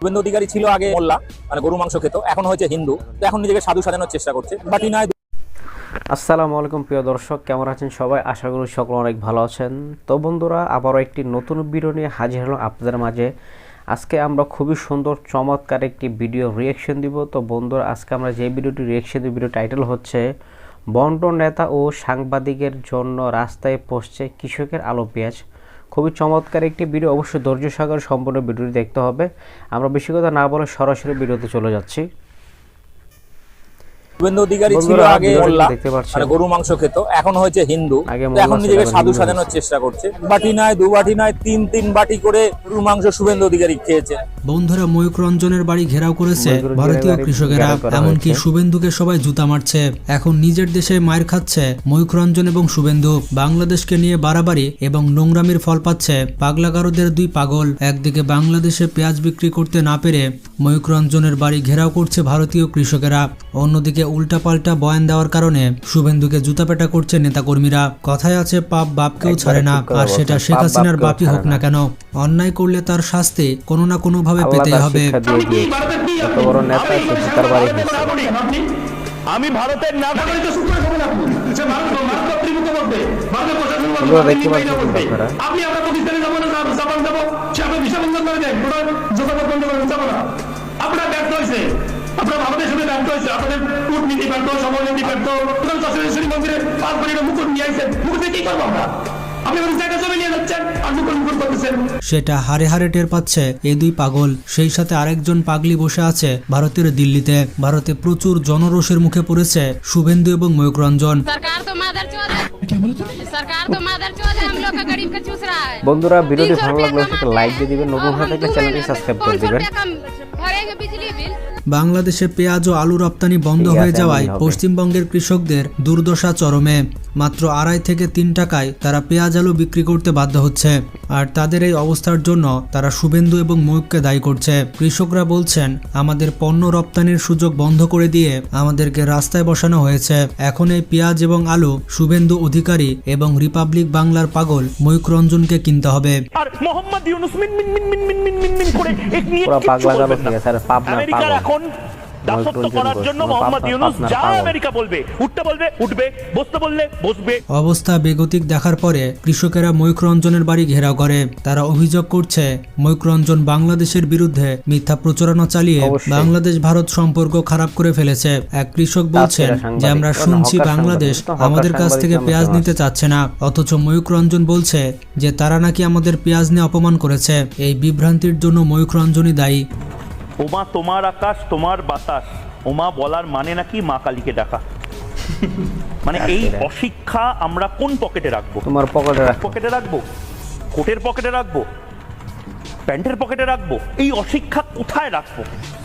শুভেন্দু অধিকারী ছিল আগে মোল্লা মানে গরু মাংস খেত, এখন হয়েছে হিন্দু। তো এখন নিজেকে সাধু সাজানোর চেষ্টা করছে। বাটি নয় আসসালামু আলাইকুম, প্রিয় দর্শক, কেমন আছেন সবাই? আশা করি সকল অনেক ভালো আছেন। তো বন্ধুরা, আবারও একটি নতুন ভিডিও নিয়ে হাজির হলাম আপনাদের মাঝে। আজকে আমরা খুবই সুন্দর, চমৎকার একটি ভিডিও রিয়েকশন দিব। তো বন্ধুরা, আজকে আমরা যে ভিডিওটি রিয়েকশন দিব ভিডিও টাইটেল হচ্ছে বন্ড নেতা ও সাংবাদিকের জন্য রাস্তায় পড়ছে কৃষকের আলো পেঁয়াজ। খুবই চমৎকার একটি ভিডিও। অবশ্যই ধৈর্য সাগর সম্পূর্ণ ভিডিওটি দেখতে হবে। আমরা বেশি কথা না বলে সরাসরি ভিডিওতে চলে যাচ্ছি। শুভেন্দু অধিকারী ছিল আগে মোল্লা মানে গরু মাংস খেত এখন হয়েছে হিন্দু। এখন নিজেকে সাধু সাজানোর চেষ্টা করছে। বাটি নয় দু বাটি নয় তিন তিন বাটি করে গরু মাংস শুভেন্দু অধিকারী খেয়েছে। বন্ধুরা ময়ূক রঞ্জনের বাড়ি ঘেরাও করেছে ভারতীয় কৃষকেরা এমনকি শুভেন্দুকে সবাই জুতা মারছে। এখন নিজের দেশে মায়ের খাচ্ছে ময়ূক রঞ্জন এবং শুভেন্দু। বাংলাদেশকে নিয়ে বাড়াবাড়ি এবং নোংরামির ফল পাচ্ছে পাগলাগারদের দুই পাগল। একদিকে বাংলাদেশে পেঁয়াজ বিক্রি করতে না পেরে ময়ূক রঞ্জনের বাড়ি ঘেরাও করছে ভারতীয় কৃষকেরা। অন্যদিকে উল্টাপাল্টা বয়ান দেওয়ার কারণে শুভেন্দুকে জুতাপেটা করছে নেতাকর্মীরা। কথায় আছে পাপ বাপকেও ছাড়ে না আর সেটা শেখ হাসিনার বাপই হোক না। কেন। অন্যায় করলে তার শাস্তি কোনো না কোনো ভাবে আল্লাহ পেতে হবে আমি ভারতের নাগরিক আপনি আমরা পাকিস্তানে যাব জাপান যাব। সে আপনি ভিসা বন্ধ করে দেন বন্ধ করে যাব না। আপনারা ব্যর্থ হয়েছে আপনারা সাথে ব্যর্থ হয়েছে আপনাদের কূটনীতি ব্যর্থ সমরনীতি ব্যর্থ। মন্দিরে পাঁচ মুকুট নিয়ে আসছেন মুকুট কি করব আমরা? সেটা হারে হারে টের পাচ্ছে এই দুই পাগল। সেই সাথে আরেকজন পাগলি বসে আছে ভারতের দিল্লিতে। ভারতে প্রচুর জনরোষের মুখে পড়েছে শুভেন্দু এবং ময়ূকরঞ্জন বন্ধুরা ভিডিওটি ভালো লাগল লাইক দিয়ে দিবেন নতুন হয়ে থাকলে চ্যানেলটি সাবস্ক্রাইব করে দিবেন বাংলাদেশে পেঁয়াজ ও আলু রপ্তানি বন্ধ হয়ে যাওয়ায় পশ্চিমবঙ্গের কৃষকদের দুর্দশা চরমে। মাত্র আড়াই থেকে তিন টাকায় তারা পেঁয়াজ আলু বিক্রি করতে বাধ্য হচ্ছে। আর তাদের এই অবস্থার জন্য তারা শুভেন্দু এবং ময়ূককে দায়ী করছে। কৃষকরা বলছেন আমাদের পণ্য রপ্তানির সুযোগ বন্ধ করে দিয়ে আমাদেরকে রাস্তায় বসানো হয়েছে। এখন এই পেঁয়াজ এবং আলু শুভেন্দু অধিক অধিকারী এবং রিপাবলিক বাংলার পাগল ময়ূরঞ্জনকে কিনতে হবে। আর মোহাম্মদ এখন দাসত্ব করার জন্য মোহাম্মদ ইউনুস যা আমেরিকা বলবে উঠতে বলবে উঠবে বসতে বললে বসবে। অবস্থা বেগতিক দেখার পরে কৃষকেরা ময়ূক বাড়ি ঘেরাও করে। তারা অভিযোগ করছে ময়ূক বাংলাদেশের বিরুদ্ধে মিথ্যা প্রচারণা চালিয়ে বাংলাদেশ ভারত সম্পর্ক খারাপ করে ফেলেছে। এক কৃষক বলছেন যে আমরা শুনছি বাংলাদেশ আমাদের কাছ থেকে পেঁয়াজ নিতে চাচ্ছে না। অথচ ময়ূক রঞ্জন বলছে যে তারা নাকি আমাদের পেঁয়াজ নিয়ে অপমান করেছে। এই বিভ্রান্তির জন্য ময়ূক রঞ্জনই দায়ী। ওমা তোমার আকাশ তোমার বাতাস। ওমা বলার মানে নাকি মা কালীকে ডাকা। মানে এই অশিক্ষা আমরা কোন পকেটে রাখব? তোমার পকেটে পকেটে রাখব? কোটের পকেটে রাখব? প্যান্টের পকেটে রাখব? এই অশিক্ষা কোথায় রাখব।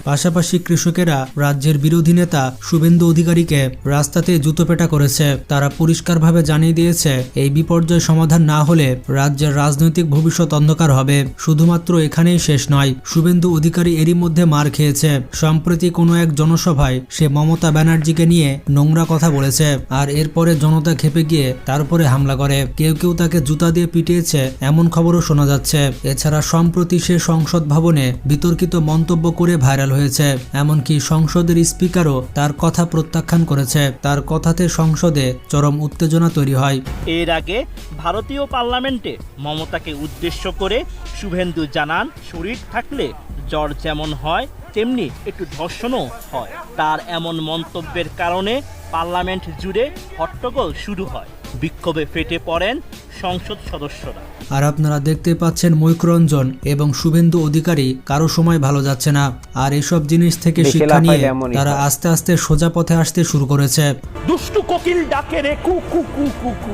পাশাপাশি কৃষকেরা রাজ্যের বিরোধী নেতা শুভেন্দু অধিকারীকে রাস্তাতে জুতোপেটা করেছে। তারা পরিষ্কারভাবে জানিয়ে দিয়েছে, এই বিপর্যয় সমাধান না হলে রাজ্যের রাজনৈতিক ভবিষ্যৎ অন্ধকার হবে। শুধুমাত্র এখানেই শেষ নয়, শুভেন্দু অধিকারী এরই মধ্যে মার খেয়েছে। সম্প্রতি কোনো এক জনসভায় সে মমতা ব্যানার্জিকে নিয়ে নোংরা কথা বলেছে আর এরপরে জনতা খেপে গিয়ে তার উপরে হামলা করে। কেউ কেউ তাকে জুতা দিয়ে পিটিয়েছে, এমন খবরও শোনা যাচ্ছে। এছাড়া সম্প্রতি সে সংসদ ভবনে বিতর্কিত মন্তব্য করে ভাইরাল হয়েছে। এমনকি সংসদের স্পিকারও তার কথা প্রত্যাখ্যান করেছে। তার কথাতে সংসদে চরম উত্তেজনা তৈরি হয়। এর আগে ভারতীয় পার্লামেন্টে মমতাকে উদ্দেশ্য করে শুভেন্দু জানান, শরীর থাকলে জ্বর যেমন হয়, তেমনি একটু ধর্ষণও হয়। তার এমন মন্তব্যের কারণে পার্লামেন্ট জুড়ে হট্টগোল শুরু হয়। বিক্ষোভে ফেটে পড়েন সংসদ সদস্যরা। আর আপনারা দেখতে পাচ্ছেন মৈকরঞ্জন এবং শুভেন্দু অধিকারী কারও সময় ভালো যাচ্ছে না। আর এসব জিনিস থেকে শিক্ষা নিয়ে তারা আস্তে আস্তে সোজা পথে আসতে শুরু করেছে। দুষ্টু কোকিল ডাকে রে কু কু কু কু কু।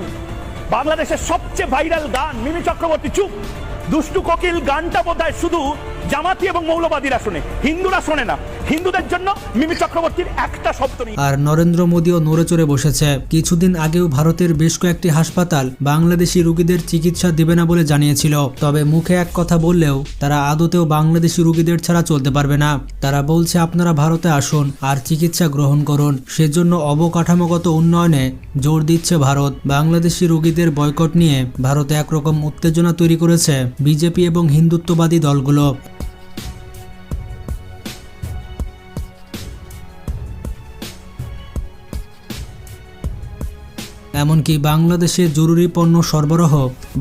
বাংলাদেশের সবচেয়ে ভাইরাল গান মিমি চক্রবর্তী চুপ। দুষ্টু কোকিল গানটা বোধহয় শুধু জামাতি এবং মৌলবাদীরা শোনে, হিন্দুরা শোনে না। হিন্দুদের জন্য মিমি চক্রবর্তীর একটা শব্দ নেই। আর নরেন্দ্র মোদীও নড়ে চড়ে বসেছে। কিছুদিন আগেও ভারতের বেশ কয়েকটি হাসপাতাল বাংলাদেশি রোগীদের চিকিৎসা দেবে না বলে জানিয়েছিল। তবে মুখে এক কথা বললেও তারা আদতেও বাংলাদেশি রোগীদের ছাড়া চলতে পারবে না। তারা বলছে, আপনারা ভারতে আসুন আর চিকিৎসা গ্রহণ করুন। সেজন্য অবকাঠামোগত উন্নয়নে জোর দিচ্ছে ভারত। বাংলাদেশি রোগীদের বয়কট নিয়ে ভারতে একরকম উত্তেজনা তৈরি করেছে বিজেপি এবং হিন্দুত্ববাদী দলগুলো। এমনকি বাংলাদেশে জরুরি পণ্য সরবরাহ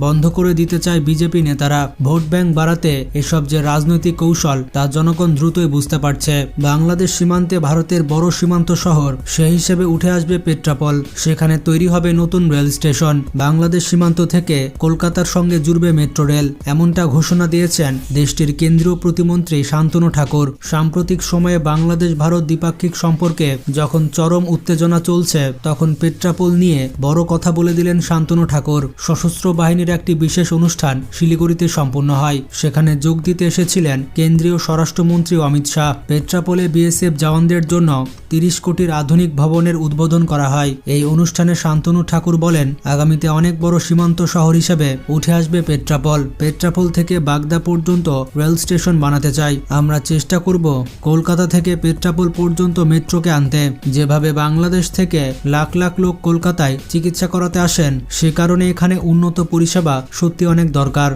বন্ধ করে দিতে চায় বিজেপি নেতারা। ভোট ব্যাংক বাড়াতে এসব যে রাজনৈতিক কৌশল, তা জনগণ দ্রুতই বুঝতে পারছে। বাংলাদেশ সীমান্তে ভারতের বড় সীমান্ত শহর সেই হিসেবে উঠে আসবে পেট্রাপল। সেখানে তৈরি হবে নতুন রেল স্টেশন। বাংলাদেশ সীমান্ত থেকে কলকাতার সঙ্গে জুড়বে মেট্রো রেল, এমনটা ঘোষণা দিয়েছেন দেশটির কেন্দ্রীয় প্রতিমন্ত্রী শান্তনু ঠাকুর। সাম্প্রতিক সময়ে বাংলাদেশ ভারত দ্বিপাক্ষিক সম্পর্কে যখন চরম উত্তেজনা চলছে, তখন পেট্রাপোল নিয়ে বড় কথা বলে দিলেন শান্তনু ঠাকুর। সশস্ত্র বাহিনীর একটি বিশেষ অনুষ্ঠান শিলিগুড়িতে সম্পন্ন হয়। সেখানে যোগ দিতে এসেছিলেন কেন্দ্রীয় স্বরাষ্ট্রমন্ত্রী অমিত শাহ। পেট্রাপোলে বিএসএফ জওয়ানদের জন্য তিরিশ কোটির আধুনিক ভবনের উদ্বোধন করা হয়। এই অনুষ্ঠানে শান্তনু ঠাকুর বলেন, আগামীতে অনেক বড় সীমান্ত শহর হিসেবে উঠে আসবে পেট্রাপল। পেট্রাপল থেকে বাগদা পর্যন্ত রেল স্টেশন বানাতে চাই। আমরা চেষ্টা করব কলকাতা থেকে পেট্রাপল পর্যন্ত মেট্রোকে আনতে। যেভাবে বাংলাদেশ থেকে লাখ লাখ লোক কলকাতায় চিকিৎসা করাতে আসেন। সে কারণে এখানে উন্নত পরিষেবা সত্যি অনেক দরকার।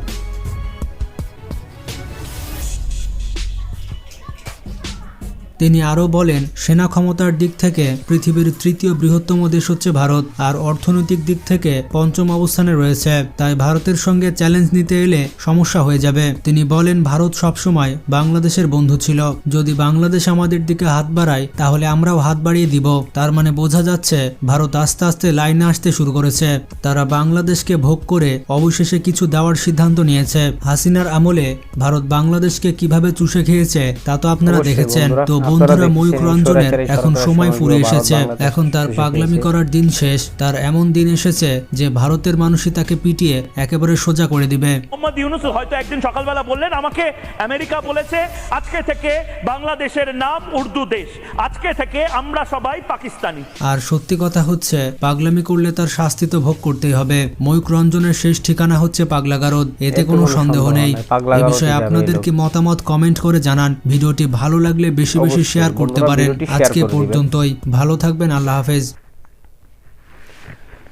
তিনি আরও বলেন সেনা ক্ষমতার দিক থেকে পৃথিবীর তৃতীয় বৃহত্তম দেশ হচ্ছে ভারত আর অর্থনৈতিক দিক থেকে পঞ্চম অবস্থানে রয়েছে। তাই ভারতের সঙ্গে চ্যালেঞ্জ নিতে এলে সমস্যা হয়ে যাবে। তিনি বলেন ভারত সবসময় বাংলাদেশের বন্ধু ছিল। যদি বাংলাদেশ আমাদের দিকে হাত বাড়ায় তাহলে আমরাও হাত বাড়িয়ে দিব। তার মানে বোঝা যাচ্ছে ভারত আস্তে আস্তে লাইনে আসতে শুরু করেছে। তারা বাংলাদেশকে ভোগ করে অবশেষে কিছু দেওয়ার সিদ্ধান্ত নিয়েছে। হাসিনার আমলে ভারত বাংলাদেশকে কীভাবে চুষে খেয়েছে তা তো আপনারা দেখেছেন। তো বন্ধুরা ময়ূক রঞ্জনের এখন সময় ভারত এসেছে। এখন তার পাগলামি করার দিন শেষ। তার এমন দিন এসেছে যে ভারতের মানুষই তাকে পিটিয়ে একেবারে সোজা করে দিবে। মোহাম্মদ ইউনুস হয়তো একদিন সকালবেলা বললেন আমাকে আমেরিকা বলেছে আজকে থেকে বাংলাদেশের নাম উর্দু দেশ। আজকে থেকে আমরা সবাই পাকিস্তানি। আর সত্যি কথা হচ্ছে পাগলামি করলে তার শাস্তি তো ভোগ করতেই হবে। ময়ূক রঞ্জনের শেষ ঠিকানা হচ্ছে পাগলাগারদ। এতে এতে কোনো সন্দেহ নেই। এ বিষয়ে আপনাদের কি মতামত কমেন্ট করে জানান। ভিডিওটি ভালো লাগলে বেশি বেশি অবশ্যই, শেয়ার করতে পারেন। আজকে পর্যন্তই। ভালো থাকবেন আল্লাহ হাফেজ।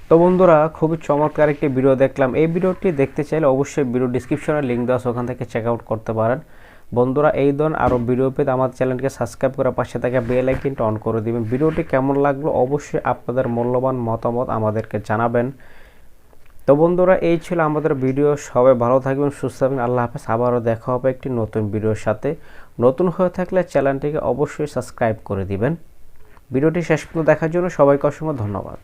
তো বন্ধুরা খুবই চমৎকার একটি ভিডিও দেখলাম। এই ভিডিওটি দেখতে চাইলে অবশ্যই ভিডিও ডিসক্রিপশনে লিঙ্ক দেওয়া আছে ওখান থেকে চেক আউট করতে পারেন। বন্ধুরা এই ধরনের আরও ভিডিও পেতে আমাদের চ্যানেলকে সাবস্ক্রাইব করে পাশে থাকা বেল আইকনটা অন করে দিবেন। ভিডিওটি কেমন লাগল অবশ্যই আপনাদের মূল্যবান মতামত আমাদেরকে জানাবেন। তো বন্ধুরা, এই ছিল আমাদের ভিডিও। সবাই ভালো থাকবেন, সুস্থ থাকবেন। আল্লাহ হাফেজ। আবারও দেখা হবে একটি নতুন ভিডিওর সাথে। নতুন হয়ে থাকলে চ্যানেলটিকে অবশ্যই সাবস্ক্রাইব করে দিবেন। ভিডিওটি শেষ পর্যন্ত দেখার জন্য সবাইকে অসংখ্য ধন্যবাদ।